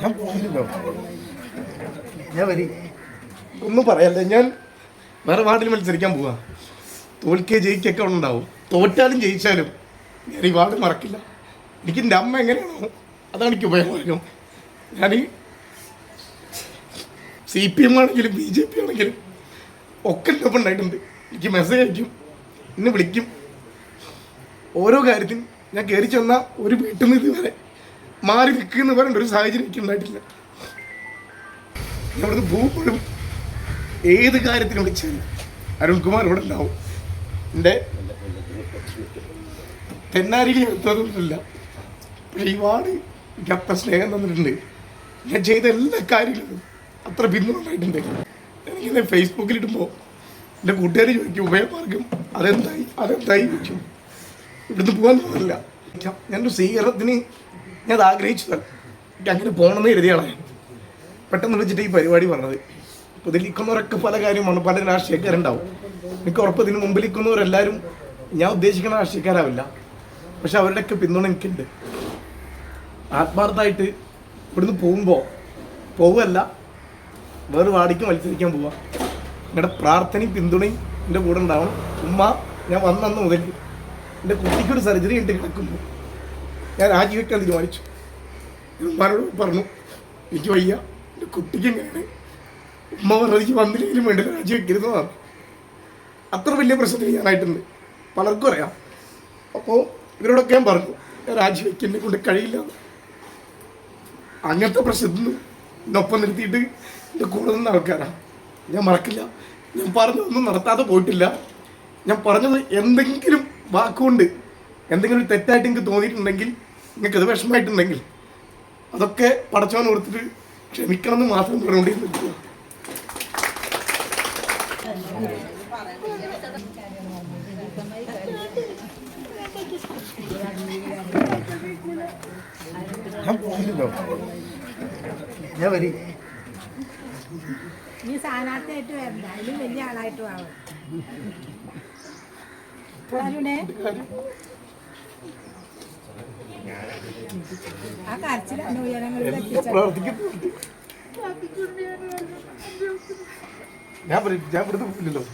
ഞാൻ പോയില്ലോ ഞാൻ വരി. ഒന്നും പറയല്ലേ ഞാൻ വേറെ വാർഡിൽ മത്സരിക്കാൻ പോവാ. തോൽക്കേ ജയിക്കൊക്കെ ഉണ്ടാവും. തോറ്റാലും ജയിച്ചാലും ഞാൻ ഈ വാർഡ് മറക്കില്ല. എനിക്ക് എന്റെ അമ്മ എങ്ങനെയാണോ അതാണ് എനിക്ക് ഉപയോഗം ഞാൻ സി പി എം ആണെങ്കിലും ബി ജെ പി ആണെങ്കിലും ഒക്കെ എന്റെ ഒപ്പം ഉണ്ടായിട്ടുണ്ട്. എനിക്ക് മെസ്സേജ് അയക്കും. എന്നെ വിളിക്കും. ഓരോ കാര്യത്തിനും ഞാൻ കയറി ചെന്ന ഒരു വീട്ടിൽ നിന്ന് ഇതുവരെ മാറി നിൽക്കുന്ന പറയേണ്ട ഒരു സാഹചര്യം എനിക്ക് ഉണ്ടായിട്ടില്ല. നമ്മുടെ പോകുമ്പോഴും ഏത് കാര്യത്തിന് വിളിച്ചാലും അരുൺകുമാർ ഇവിടെ ഉണ്ടാവും. എന്റെ തെന്നാരിയിൽ ഈ വാർഡ് എനിക്ക് അത്ര സ്നേഹം തന്നിട്ടുണ്ട്. ഞാൻ ചെയ്ത എല്ലാ കാര്യങ്ങളും അത്ര എനിക്കിന്ന് ഫേസ്ബുക്കിൽ ഇടുമ്പോൾ എന്റെ കൂട്ടുകാർ ചോദിക്കും ഉഭയമാർഗം അതെന്തായി? അതെന്തായി? ചോദിക്കും. ഇവിടുന്ന് പോകാൻ തോന്നില്ല ഞാനൊരു സ്വീകരണത്തിന് ഞാൻ അത് ആഗ്രഹിച്ചു അങ്ങനെ പോകണമെന്ന് കരുതിയാണ് പെട്ടെന്ന് വിളിച്ചിട്ട് ഈ പരിപാടി വന്നത് ഇപ്പോൾ ഇതിൽ പല കാര്യമാണ് പല രാഷ്ട്രീയക്കാരുണ്ടാവും. എനിക്ക് ഉറപ്പ് ഇതിന് മുമ്പിൽ ഇരിക്കുന്നവരെല്ലാവരും ഞാൻ ഉദ്ദേശിക്കുന്ന രാഷ്ട്രീയക്കാരാവില്ല. പക്ഷെ അവരുടെയൊക്കെ പിന്തുണ എനിക്കുണ്ട്. ആത്മാർത്ഥമായിട്ട് ഇവിടുന്ന് പോകുമ്പോൾ പോവുമല്ല വേറെ വാടിക്ക് മത്സരിക്കാൻ പോവാം നിങ്ങളുടെ പ്രാർത്ഥനയും പിന്തുണയും എന്റെ കൂടെ ഉണ്ടാവണം. ഉമ്മ ഞാൻ വന്നു മുതൽ എന്റെ കുട്ടിക്കൊരു സർജറി ഉണ്ട് കിടക്കുമ്പോൾ ഞാൻ രാജിവെക്കാൻ തീരുമാനിച്ചു. ഉമ്മാനോട് പറഞ്ഞു എനിക്ക് വയ്യ എന്റെ കുട്ടിക്ക് എങ്ങനെയാണ്? ഉമ്മ പറഞ്ഞത് എനിക്ക് വന്നില്ലെങ്കിലും വേണ്ട രാജിവെക്കരുതെന്നാണ് അത്ര വലിയ പ്രശ്നത്തിൽ ഞാനായിട്ടുണ്ട്. പലർക്കും അറിയാം. അപ്പോൾ ഇവരോടൊക്കെ ഞാൻ പറഞ്ഞു ഞാൻ രാജിവെക്കുന്ന കൊണ്ട് കഴിയില്ല അങ്ങനത്തെ പ്രശ്നത്തിൽ നിന്ന് എന്നൊപ്പം നിർത്തിയിട്ട് എന്റെ കൂടെ നിന്ന ആൾക്കാരാണ്. ഞാൻ മറക്കില്ല. ഞാൻ പറഞ്ഞതൊന്നും നടത്താതെ പോയിട്ടില്ല. ഞാൻ പറഞ്ഞത് എന്തെങ്കിലും വാക്കുകൊണ്ട് എന്തെങ്കിലും തെറ്റായിട്ട് എനിക്ക് തോന്നിയിട്ടുണ്ടെങ്കിൽ നിങ്ങൾക്ക് അത് വിഷമമായിട്ടുണ്ടെങ്കിൽ അതൊക്കെ പടച്ചവൻ ഓർത്തിട്ട് ക്ഷമിക്കണം എന്ന് മാത്രം പറഞ്ഞുകൊണ്ടിരുന്നില്ല ഞാൻ ഞാൻ വരി. നീ സ്ഥാനാർത്ഥിയായിട്ട് വരണ്ട. അതിലും വലിയ ആളായിട്ട് ആവും അരുണേ ആ കരച്ചിലാണ് ഉയരങ്ങളിൽ ഞാൻ പറയും ഞാൻ ഇവിടുന്ന് പോയില്ലല്ലോ